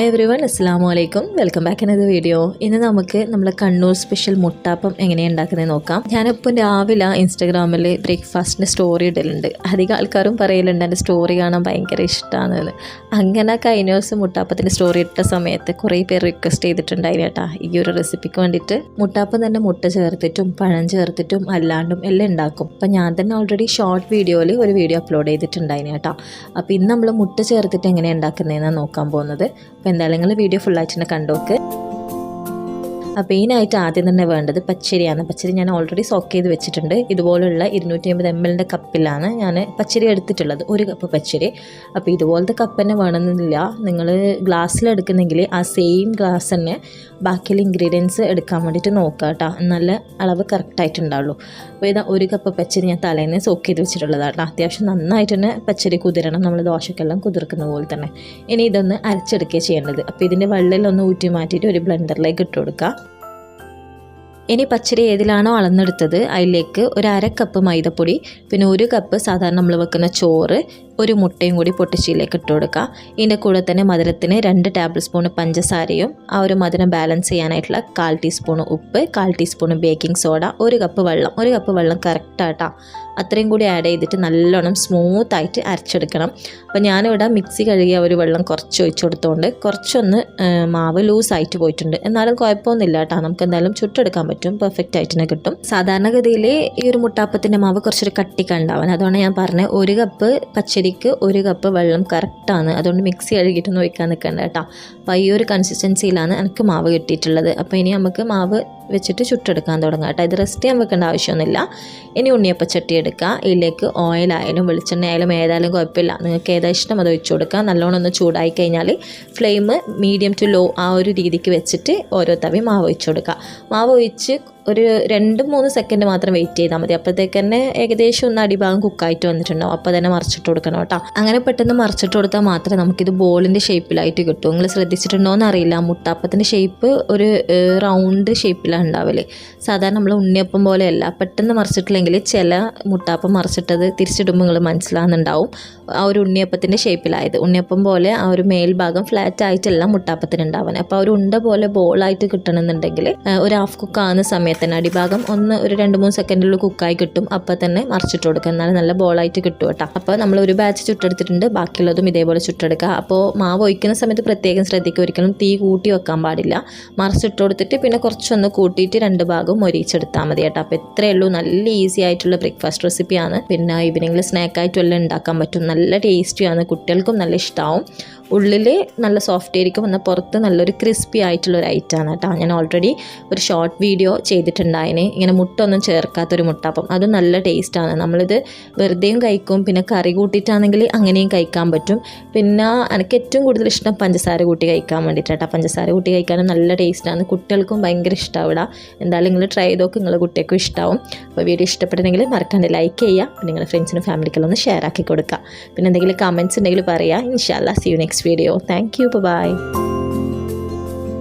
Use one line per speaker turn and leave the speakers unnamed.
Hi every one അസ്സാം വലൈക്കും welcome back എന്നത് വീഡിയോ ഇന്ന് നമുക്ക് നമ്മളെ കണ്ണൂർ സ്പെഷ്യൽ മുട്ടാപ്പം എങ്ങനെയാണ് ഉണ്ടാക്കുന്നത് നോക്കാം. ഞാനിപ്പം രാവിലെ ഇൻസ്റ്റാഗ്രാമിൽ ബ്രേക്ക്ഫാസ്റ്റിന്റെ സ്റ്റോറി ഇടലുണ്ട്. അധികം ആൾക്കാരും പറയലുണ്ട് എന്റെ സ്റ്റോറി കാണാൻ ഭയങ്കര ഇഷ്ടമാണ് അങ്ങനെ കഴിഞ്ഞ ദിവസം മുട്ടാപ്പത്തിന്റെ സ്റ്റോറി ഇട്ട സമയത്ത് കുറേ പേർ റിക്വസ്റ്റ് ചെയ്തിട്ടുണ്ടായിരുന്നു കേട്ടാ. ഈ ഒരു റെസിപ്പിക്ക് വേണ്ടിയിട്ട്. മുട്ടാപ്പം തന്നെ മുട്ട ചേർത്തിട്ടും പഴം ചേർത്തിട്ടും അല്ലാണ്ടും എല്ലാം ഉണ്ടാക്കും. അപ്പം ഞാൻ തന്നെ ഓൾറെഡി ഷോർട്ട് വീഡിയോയിൽ ഒരു വീഡിയോ അപ്ലോഡ് ചെയ്തിട്ടുണ്ടായിരുന്നു കേട്ടോ. അപ്പോൾ ഇന്ന് നമ്മൾ മുട്ട ചേർത്തിട്ട് എങ്ങനെയാണ് ഉണ്ടാക്കുന്നതെന്നാണ് നോക്കാൻ പോകുന്നത്. എന്തായാലും നിങ്ങൾ വീഡിയോ ഫുള്ളായിട്ട് തന്നെ കണ്ടോക്ക്. അപ്പോൾ മെയിനായിട്ട് ആദ്യം തന്നെ വേണ്ടത് പച്ചരിയാണ്. പച്ചരി ഞാൻ ഓൾറെഡി സോക്ക് ചെയ്ത് വെച്ചിട്ടുണ്ട്. ഇതുപോലുള്ള ഇരുന്നൂറ്റി അമ്പത് എം എല്ലിന്റെ കപ്പിലാണ് ഞാൻ പച്ചരി എടുത്തിട്ടുള്ളത്. ഒരു കപ്പ് പച്ചരി. അപ്പോൾ ഇതുപോലത്തെ കപ്പ് തന്നെ വേണമെന്നില്ല. നിങ്ങൾ ഗ്ലാസ്സിലെടുക്കുന്നെങ്കിൽ ആ സെയിം ഗ്ലാസ് തന്നെ ബാക്കിയുള്ള ഇൻഗ്രീഡിയൻസ് എടുക്കാൻ വേണ്ടിയിട്ട് നോക്കുക കേട്ടോ. നല്ല അളവ് കറക്റ്റായിട്ടുണ്ടാവുള്ളൂ അപ്പോൾ ഇതാ ഒരു കപ്പ് പച്ചരി ഞാൻ തലേന്ന് സോക്ക് ചെയ്ത് വെച്ചിട്ടുള്ളതാണ് അത്യാവശ്യം നന്നായിട്ട് തന്നെ പച്ചരി കുതിരണം. നമ്മൾ ദോശക്കെല്ലാം കുതിർക്കുന്ന പോലെ തന്നെ. ഇനി ഇതൊന്ന് അരച്ചെടുക്കുകയാണ് ചെയ്യേണ്ടത്. അപ്പോൾ ഇതിന്റെ വെള്ളയിലൊന്ന് ഊറ്റി മാറ്റിയിട്ട് ഒരു ബ്ലെൻഡറിലേക്ക് ഇട്ട് കൊടുക്കുക. ഇനി പച്ചരി ഏതിലാണോ അളന്നെടുത്തത് അതിലേക്ക് ഒരു അര കപ്പ് മൈദപ്പൊടി പിന്നെ ഒരു കപ്പ് സാധാരണ നമ്മൾ വെക്കുന്ന ചോറ് ഒരു മുട്ടയും കൂടി പൊട്ടിച്ചിലേക്ക് ഇട്ട് കൊടുക്കുക. ഇതിന്റെ കൂടെ തന്നെ മധുരത്തിന് രണ്ട് ടേബിൾ സ്പൂൺ പഞ്ചസാരയും ആ ഒരു മധുരം ബാലൻസ് ചെയ്യാനായിട്ടുള്ള കാൽ ടീസ്പൂൺ ഉപ്പ് കാൽ ടീസ്പൂൺ ബേക്കിംഗ് സോഡ ഒരു കപ്പ് വെള്ളം. ഒരു കപ്പ് വെള്ളം കറക്റ്റായിട്ടാ അത്രയും കൂടി ആഡ് ചെയ്തിട്ട് നല്ലോണം സ്മൂത്തായിട്ട് അരച്ചെടുക്കണം. അപ്പോൾ ഞാനിവിടെ മിക്സി കഴുകിയ ഒരു വെള്ളം കുറച്ച് ഒഴിച്ചു കൊടുത്തുകൊണ്ട് കുറച്ചൊന്ന് മാവ് ലൂസായിട്ട് പോയിട്ടുണ്ട്. എന്നാലും കുഴപ്പമൊന്നുമില്ല കേട്ടോ നമുക്ക് എന്തായാലും ചുട്ടെടുക്കാൻ പറ്റും. പെർഫെക്റ്റ് ആയിട്ട് തന്നെ കിട്ടും. സാധാരണഗതിയിൽ ഈ ഒരു മുട്ടാപ്പത്തിന്റെ മാവ് കുറച്ചൊരു കട്ടിക്കുണ്ടാവാൻ അതുകൊണ്ട് ഞാൻ പറഞ്ഞത് ഒരു കപ്പ് പച്ചരിക്ക് ഒരു കപ്പ് വെള്ളം കറക്റ്റാണ്. അതുകൊണ്ട് മിക്സി കഴുകിയിട്ടൊന്നും ഒഴിക്കാൻ നിൽക്കണ്ട കേട്ടോ. അപ്പോൾ ഈ ഒരു കൺസിസ്റ്റൻസിയിലാണ് എനിക്ക് മാവ് കിട്ടിയിട്ടുള്ളത്. അപ്പോൾ ഇനി നമുക്ക് മാവ് വെച്ചിട്ട് ചുട്ടെടുക്കാൻ തുടങ്ങുക കേട്ടോ. ഇത് റെസ്റ്റ് ചെയ്യാൻ വെക്കേണ്ട ആവശ്യമൊന്നുമില്ല. ഇനി ഉണ്ണിയപ്പച്ചട്ടി എടുക്കുക. ഇതിലേക്ക് ഓയിലായാലും വെളിച്ചെണ്ണ ആയാലും ഏതായാലും കുഴപ്പമില്ല. നിങ്ങൾക്ക് ഏതാ ഇഷ്ടം അത് ഒഴിച്ചു കൊടുക്കുക. നല്ലോണം ഒന്ന് ചൂടായി കഴിഞ്ഞാൽ ഫ്ലെയിം മീഡിയം ടു ലോ ആ ഒരു രീതിക്ക് വെച്ചിട്ട് ഓരോ തവി മാവ് ഒഴിച്ചു കൊടുക്കുക. മാവ് ഒഴിച്ച് ഒരു രണ്ട് മൂന്ന് സെക്കൻഡ് മാത്രം വെയിറ്റ് ചെയ്താൽ മതി. അപ്പോഴത്തേക്ക് തന്നെ ഏകദേശം ഒന്ന് അടിഭാഗം കുക്കായിട്ട് വന്നിട്ടുണ്ടാവും. അപ്പോൾ തന്നെ മറിച്ചിട്ട് കൊടുക്കണം കേട്ടോ. അങ്ങനെ പെട്ടെന്ന് മറിച്ചിട്ട് കൊടുത്താൽ മാത്രമേ നമുക്കിത് ബോളിന്റെ ഷേപ്പിലായിട്ട് കിട്ടും. നിങ്ങൾ ശ്രദ്ധിച്ചിട്ടുണ്ടോ എന്നറിയില്ല. മുട്ടാപ്പത്തിന്റെ ഷേപ്പ് ഒരു റൗണ്ട് ഷേപ്പിലാണ് ഉണ്ടാവൽ സാധാരണ നമ്മൾ ഉണ്ണിയപ്പം പോലെയല്ല. പെട്ടെന്ന് മറിച്ചിട്ടില്ലെങ്കിൽ ചില മുട്ടാപ്പം മറിച്ചിട്ടത് തിരിച്ചിടുമ്പോൾ നിങ്ങൾ മനസ്സിലാകുന്നുണ്ടാവും ആ ഒരു ഉണ്ണിയപ്പത്തിന്റെ ഷേപ്പിലായത് ഉണ്ണിയപ്പം പോലെ ആ ഒരു മേൽഭാഗം ഫ്ലാറ്റ് ആയിട്ടല്ല മുട്ടാപ്പത്തിന് ഉണ്ടാവാൻ അപ്പോൾ ആ ഒരു ഉണ്ട പോലെ ബോളായിട്ട് കിട്ടണമെന്നുണ്ടെങ്കിൽ ഒരു ഹാഫ് കുക്ക് ആകുന്ന സമയത്ത് തന്നെ അടിഭാഗം ഒന്ന് ഒരു രണ്ട് മൂന്ന് സെക്കൻഡിൽ കുക്കായി കിട്ടും. അപ്പോൾ തന്നെ മറിച്ചിട്ട് കൊടുക്കുക. എന്നാലും നല്ല ബോളായിട്ട് കിട്ടും കേട്ടോ. അപ്പോൾ നമ്മൾ ഒരു ബാച്ച് ചുട്ടെടുത്തിട്ടുണ്ട്. ബാക്കിയുള്ളതും ഇതേപോലെ ചുട്ടെടുക്കുക. അപ്പോൾ മാവ് ഒഴിക്കുന്ന സമയത്ത് പ്രത്യേകം ശ്രദ്ധിക്കുക. ഒരിക്കലും തീ കൂട്ടി വെക്കാൻ പാടില്ല. മറിച്ചിട്ട് കൊടുത്തിട്ട് പിന്നെ കുറച്ചൊന്ന് കൂട്ടിയിട്ട് രണ്ട് ഭാഗവും ഒരിച്ചെടുത്താൽ മതി കേട്ടോ. അപ്പോൾ ഇത്രയേ ഉള്ളൂ. നല്ല ഈസി ആയിട്ടുള്ള ബ്രേക്ക്ഫാസ്റ്റ് റെസിപ്പിയാണ് പിന്നെ ഈവനിങ്ങിൽ സ്നാക്കായിട്ടും എല്ലാം ഉണ്ടാക്കാൻ പറ്റും. നല്ല ടേസ്റ്റിയാണ് കുട്ടികൾക്കും നല്ല ഇഷ്ടമാവും ഉള്ളിൽ നല്ല സോഫ്റ്റ് ആയിരിക്കും. എന്നാൽ പുറത്ത് നല്ലൊരു ക്രിസ്പി ആയിട്ടുള്ള ഒരു ഐറ്റമാണ് കേട്ടോ. ഞാൻ ഓൾറെഡി ഒരു ഷോർട്ട് വീഡിയോ ചെയ്തിട്ടുണ്ടായിന്. ഇങ്ങനെ മുട്ട ഒന്നും ചേർക്കാത്തൊരു മുട്ട. അപ്പം അത് നല്ല ടേസ്റ്റാണ് നമ്മളിത് വെറുതെയും കഴിക്കും. പിന്നെ കറി കൂട്ടിയിട്ടാണെങ്കിൽ അങ്ങനെയും കഴിക്കാൻ പറ്റും. പിന്നെ എനിക്ക് ഏറ്റവും കൂടുതൽ ഇഷ്ടം പഞ്ചസാര കൂട്ടി കഴിക്കാൻ വേണ്ടിയിട്ടാണ് പഞ്ചസാര കൂട്ടി കഴിക്കാനും നല്ല ടേസ്റ്റാണ് കുട്ടികൾക്കും ഭയങ്കര ഇഷ്ടമാവില്ല എന്തായാലും നിങ്ങൾ ട്രൈ ചെയ്തോക്ക് നിങ്ങളുടെ കുട്ടികൾക്കും ഇഷ്ടമാവും അപ്പോൾ വീഡിയോ ഇഷ്ടപ്പെട്ടെങ്കിൽ മറക്കാണ്ട് ലൈക്ക് ചെയ്യുക. പിന്നെ നിങ്ങളുടെ ഫ്രണ്ട്സിനും ഫാമിലിക്കെല്ലാം ഒന്ന് ഷെയർ ആക്കി കൊടുക്കുക. പിന്നെ എന്തെങ്കിലും കമന്റ്സ് ഉണ്ടെങ്കിൽ പറയുക ഇൻഷാല്ല see you next video thank you bye